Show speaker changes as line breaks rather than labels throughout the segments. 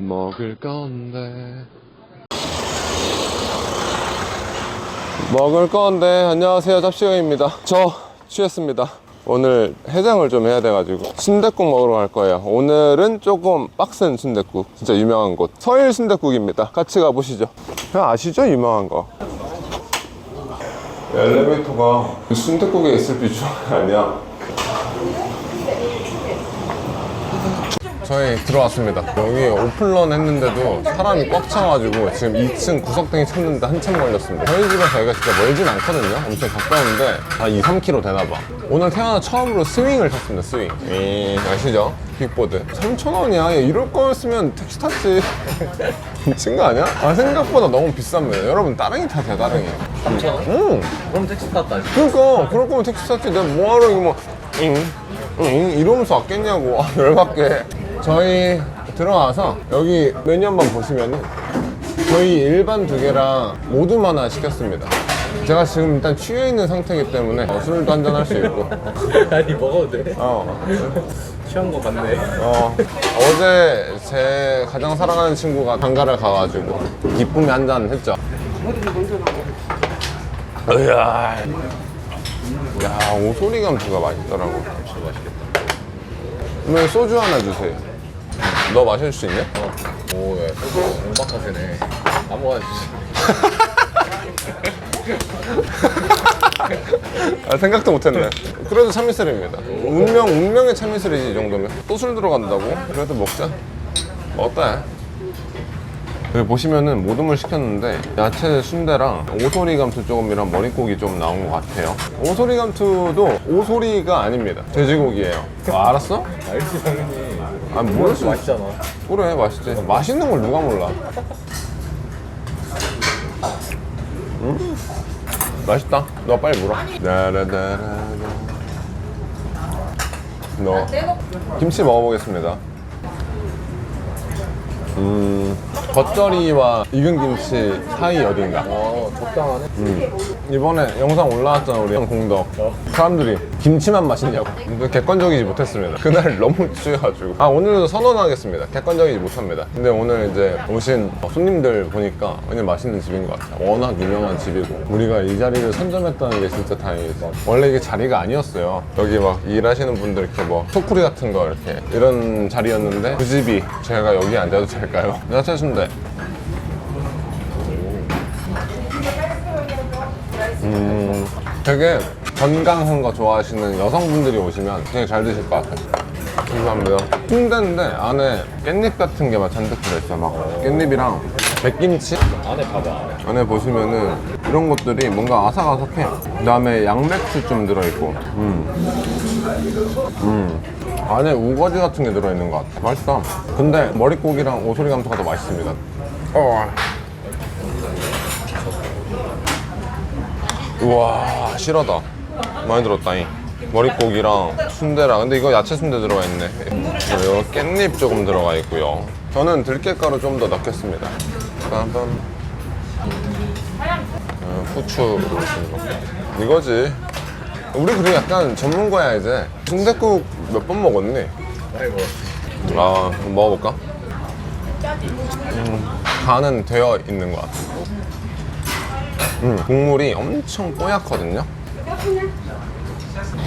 먹을 건데. 먹을 건데. 안녕하세요. 잡시영입니다. 저 취했습니다. 오늘 해장을 좀 해야 돼가지고 순댓국 먹으러 갈 거예요. 오늘은 조금 빡센 순댓국. 진짜 유명한 곳. 서일 순댓국입니다. 같이 가보시죠. 그냥 아시죠? 유명한 거. 엘리베이터가 순댓국에 있을 비중 아니야 저희 들어왔습니다. 여기 오픈런 했는데도 사람이 꽉 차가지고 지금 2층 구석탱이 찾는데 한참 걸렸습니다. 저희 집에서 여기가 진짜 멀진 않거든요. 엄청 가까운데 한 2, 3km 되나봐. 오늘 태어나 처음으로 스윙을 탔습니다. 스윙. 이 아시죠? 빅보드. 3,000원이야. 이럴 거였으면 택시 탔지. 미친 거 아니야? 아 생각보다 너무 비쌉니다. 여러분 따릉이 타세요. 따릉이.
3,000원?
응.
그럼 택시 탔다.
그러니까 그럴 거면 택시 탔지 내가 뭐하러 이거 뭐 잉, 잉 이러면서 왔겠냐고 아, 열받게 저희 들어와서 여기 메뉴 한번 보시면은 저희 일반 두 개랑 모두 하나 시켰습니다 제가 지금 일단 취해 있는 상태이기 때문에 어, 술도 한잔 할 수 있고
아니 먹어도 돼?
어,
취한 거 같네.
어, 어제 제 가장 사랑하는 친구가 장가를 가가지고 기쁨이 한잔 했죠 으야 야 오소리 감투가 맛있더라고
진짜 맛있겠다.
그러면 소주 하나 주세요. 너 마실 수 있냐?
오, 야, 소주 옹박하세네. 아무거나.
아, 생각도 못했네. 그래도 참이슬입니다. 운명, 운명의 참이슬이지, 이 정도면. 또 술 들어간다고? 그래도 먹자. 먹었다. 여기 보시면은 모듬을 시켰는데 야채 순대랑 오소리 감투 조금이랑 머릿고기 좀 나온 것 같아요. 오소리 감투도 오소리가 아닙니다. 돼지고기예요. 아, 알았어?
알지, 당연히.
아, 모를 수 있어.
맛있잖아.
그래 맛있지. 맛있는 걸 누가 몰라? 음? 맛있다. 너 빨리 물어. 라라라라라. 너. 김치 먹어보겠습니다. 음 겉절이와 익은 김치 사이 어딘가.
어, 적당하네.
이번에 영상 올라왔잖아 우리 형 공덕. 사람들이 김치만 맛있냐고. 근데 객관적이지 못했습니다. 그날 너무 취해가지고. 아 오늘도 선언하겠습니다. 객관적이지 못합니다. 근데 오늘 이제 오신 손님들 보니까 완전 맛있는 집인 것 같아요. 워낙 유명한 집이고. 우리가 이 자리를 선점했다는 게 진짜 다행이죠. 원래 이게 자리가 아니었어요. 여기 막 일하시는 분들 이렇게 뭐 소쿠리 같은 거 이렇게 이런 자리였는데 그 집이 제가 여기 앉아도 될까요? 순대 음, 되게 건강한 거 좋아하시는 여성분들이 오시면 되게 잘 드실 것 같아요. 감사합니다. 순대인데 안에 깻잎 같은 게 막 잔뜩 들어있어요. 막 깻잎이랑 백김치?
안에 봐봐, 안에.
안에 보시면은 이런 것들이 뭔가 아삭아삭해. 그 다음에 양배추 좀 들어있고. 음. 음. 안에 우거지 같은 게 들어있는 것 같아. 맛있다. 근데 머릿고기랑 오소리 감투가 더 맛있습니다. 어. 우와, 실하다. 많이 들었다잉. 머릿고기랑 순대랑 근데 이거 야채 순대 들어가 있네 그리고 깻잎 조금 들어가 있고요 저는 들깨가루 좀 더 넣겠습니다 빰빰 어, 후추 이거지 우리 그리고 약간 전문가야 이제 순댓국 몇 번 먹었니?
아이고.
아 한번 먹어볼까? 음, 간은 되어 있는 것 같아 음, 국물이 엄청 뽀얗거든요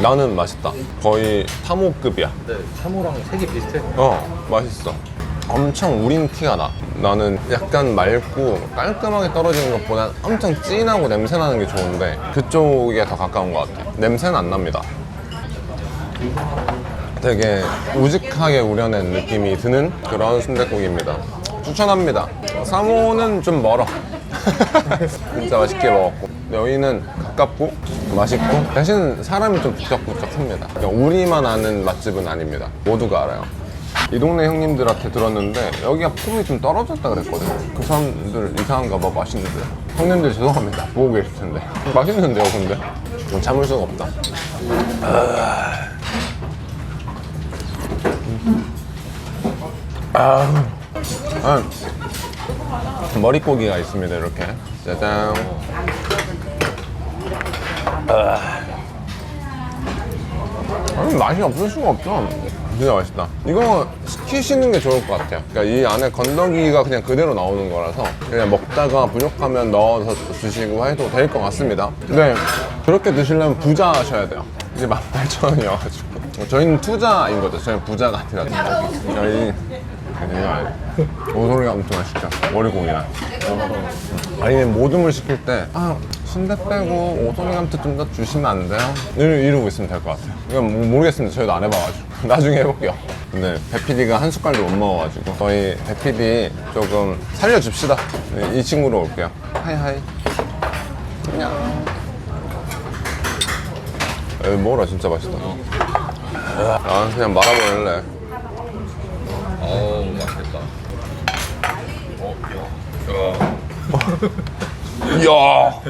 나는 맛있다 거의 타모급이야
근데 참호랑 색이 비슷해.
어 맛있어 엄청 우린 티가 나 나는 약간 맑고 깔끔하게 떨어지는 것보단 엄청 진하고 냄새 나는 게 좋은데 그쪽에 더 가까운 것 같아. 냄새는 안 납니다. 되게 우직하게 우려낸 느낌이 드는 그런 순댓국입니다. 추천합니다. 3호는 좀 멀어. 진짜 맛있게 먹었고. 여기는 가깝고 맛있고. 대신 사람이 좀 북적북적합니다. 그러니까 우리만 아는 맛집은 아닙니다. 모두가 알아요 이 동네 형님들한테 들었는데 여기가 폼이 좀 떨어졌다 그랬거든요. 그 사람들 이상한가 봐 맛있는데. 형님들 죄송합니다. 보고 계실 텐데. 맛있는데요 근데? 뭐 참을 수가 없다. 아, 아, 머릿고기가 있습니다 이렇게. 짜잔. 아, 아니, 맛이 없을 수가 없죠 진짜 맛있다. 이거 시키시는 게 좋을 것 같아요. 그러니까 이 안에 건더기가 그냥 그대로 나오는 거라서 그냥 먹다가 부족하면 넣어서 드시고 해도 될 것 같습니다. 근데 그렇게 드시려면 부자 하셔야 돼요. 이제 18,000원이어가지고. 저희는 투자인 거죠. 저희는 부자가 아니라 저희 그냥 오소리가 엄청 맛있죠. 머리고기랑. 아니면 모둠을 시킬 때, 아, 순대 빼고 오소리 감투 좀더 주시면 안 돼요? 이러- 이러고 있으면 될 것 같아요. 이건 모- 모르겠습니다. 저희도 안 해봐가지고. 나중에 해볼게요. 근데 배PD가 한 숟갈도 못 먹어가지고 저희 배PD 조금 살려줍시다. 네, 이 친구로 올게요. 하이하이. 안녕. 에이, 먹어라 진짜 맛있다. 아, 그냥 말아보낼래.
어우 맛있겠다. 어, 야.
이야.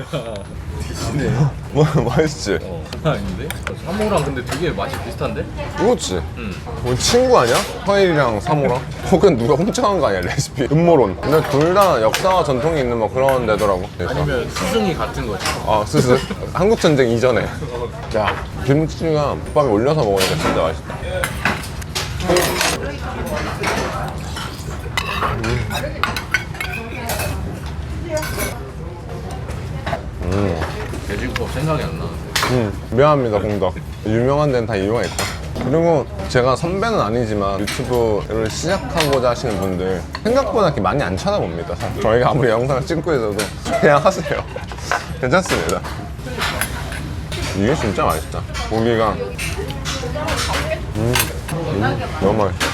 디시네.
뭐, 맛있지?
어, 장난 아닌데? 사모랑 근데 되게 맛이 비슷한데?
그렇지.
응.
뭐 친구 아니야? 허일이랑 사모랑? 혹은 누가 훔쳐간 거 아니야 레시피? 음모론. 근데 둘 다 역사와 전통이 있는 뭐 그런 데더라고. 그래서.
아니면 스승이 같은 거지.
아 스스. 한국 전쟁 이전에. 야 김치가 국밥에 올려서 먹으니까 진짜 맛있다.
돼 지국밥 생각이 안 나는데.
음, 미안합니다 공덕. 유명한 데는 다 있다. 그리고 제가 선배는 아니지만 유튜브를 시작하고자 하시는 분들 생각보다 이렇게 많이 안 쳐다봅니다. 저희가 아무리 영상을 찍고 있어도 그냥 하세요. 괜찮습니다. 이게 진짜 맛있다. 고기가 음, 음, 너무 맛있어.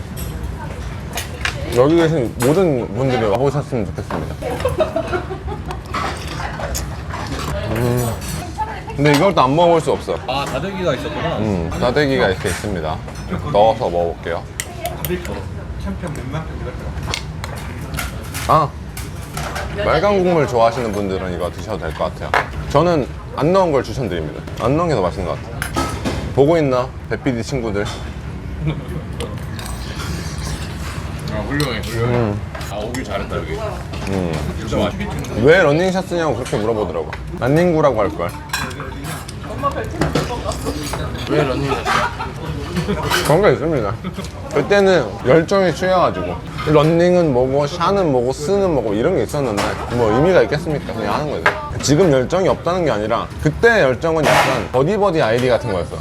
여기
계신 모든 분들이 와보셨으면 좋겠습니다. 음. 근데 이걸 또 안 먹어볼 수 없어.
아 다대기가 있었구나.
음, 다대기가 이렇게 있습니다. 넣어서 먹어볼게요. 아, 빨간 국물 좋아하시는 분들은 이거 드셔도 될 것 같아요. 저는 안 넣은 걸 추천드립니다. 안 넣은 게 더 맛있는 것 같아요. 보고 있나? 배피디 친구들.
아 훌륭해 훌륭해. 아 오길 잘했다 여기.
음.
진짜 맛있겠지.
왜 러닝샷 쓰냐고 그렇게 물어보더라고. 런닝구라고 할걸.
왜 런닝했어?
그런 게 있습니다. 그때는 열정이 취해가지고 런닝은 뭐고 샤는 뭐고 스는 뭐고 이런 게 있었는데 뭐 의미가 있겠습니까? 그냥 하는 거죠. 지금 열정이 없다는 게 아니라 그때 열정은 약간 버디버디 아이디 같은 거였어.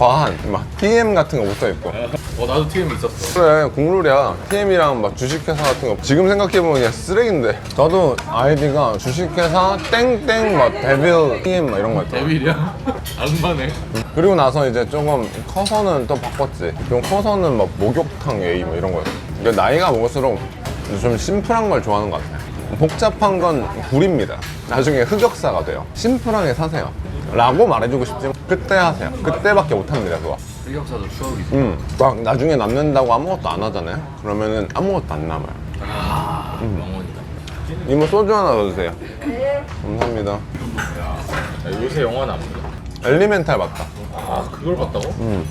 과한 막 TM 같은 거 붙어 있고.
어 나도 TM 있었어.
그래 국룰이야 TM이랑 막 주식회사 같은 거 지금 생각해보면 그냥 쓰레기인데 저도 아이디가 주식회사 땡땡 막 데빌 TM 막 이런 거 있더라고
데빌이야? 악마네.
그리고 나서 이제 조금 커서는 또 바꿨지. 좀 커서는 막 목욕탕 A 뭐 이런 거였어. 그러니까 나이가 먹을수록 좀 심플한 걸 좋아하는 것 같아요. 복잡한 건 구립니다. 나중에 흑역사가 돼요. 심플하게 사세요. 라고 말해주고 싶지만 그때 하세요. 그때밖에 못 합니다, 그거.
흑역사도 추억이지.
음, 막 나중에 남는다고 아무것도 안 하잖아요. 그러면은 아무것도 안 남아요.
아 영원이다.
이모 소주 하나 더 주세요. 감사합니다.
야, 요새 영화는 안 보자.
엘리멘탈 맞다.
아 그걸 봤다고?
음.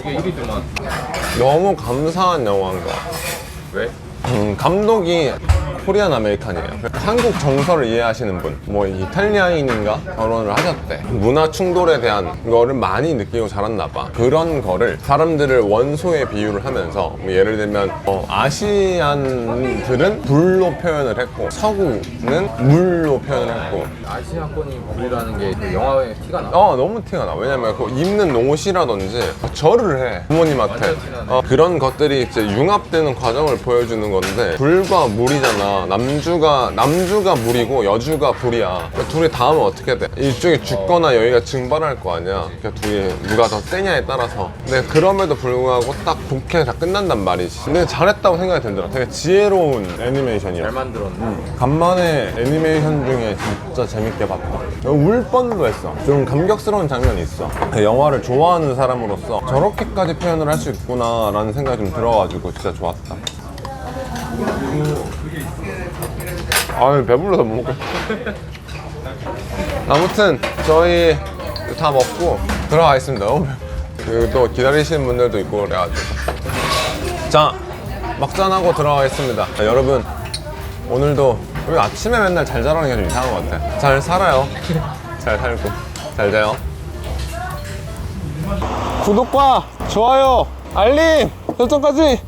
이게 1위더만.
너무 감사한 영화인 것 같아.
왜?
음, 감독이 코리안 아메리칸이에요. 한국 정서를 이해하시는 분, 뭐 이탈리아인인가 결혼을 하셨대. 문화 충돌에 대한 거를 많이 느끼고 자랐나 봐. 그런 거를 사람들을 원소에 비유를 하면서 뭐 예를 들면 어, 아시안들은 불로 표현을 했고 서구는 물로 표현을 했고
아시아권이 불이라는 게그 영화에 티가 나.
어 너무 티가 나 왜냐면 그 입는 옷이라든지 절을 해 부모님한테
완전 티나네.
어, 그런 것들이 이제 융합되는 과정을 보여주는 건데 불과 물이잖아 있잖아. 남주가 남주가 물이고 여주가 불이야. 그러니까 둘이 닿으면 어떻게 돼? 이쪽이 죽거나 여기가 증발할 거 아니야. 그러니까 둘이 누가 더 세냐에 따라서. 근데 그럼에도 불구하고 딱 좋게 다 끝난단 말이지. 근데 잘했다고 생각이 들더라. 되게 지혜로운 애니메이션이야.
잘 만들었네.
간만에 애니메이션 중에 진짜 재밌게 봤다. 울 뻔도 했어. 좀 감격스러운 장면이 있어. 영화를 좋아하는 사람으로서 저렇게까지 표현을 할 수 있구나 라는 생각이 좀 들어가지고 진짜 좋았다. 아유 배불러서 못 먹겠어. 아무튼 저희 다 먹고 들어가겠습니다. 너무 배- 그리고 또 기다리시는 분들도 있고 그래가지고. 자 막잔하고 들어가겠습니다. 자, 여러분 오늘도 우리 아침에 맨날 잘 자라는 게 좀 이상한 것 같아. 잘 살아요. 잘 살고 잘 자요. 구독과 좋아요, 알림 설정까지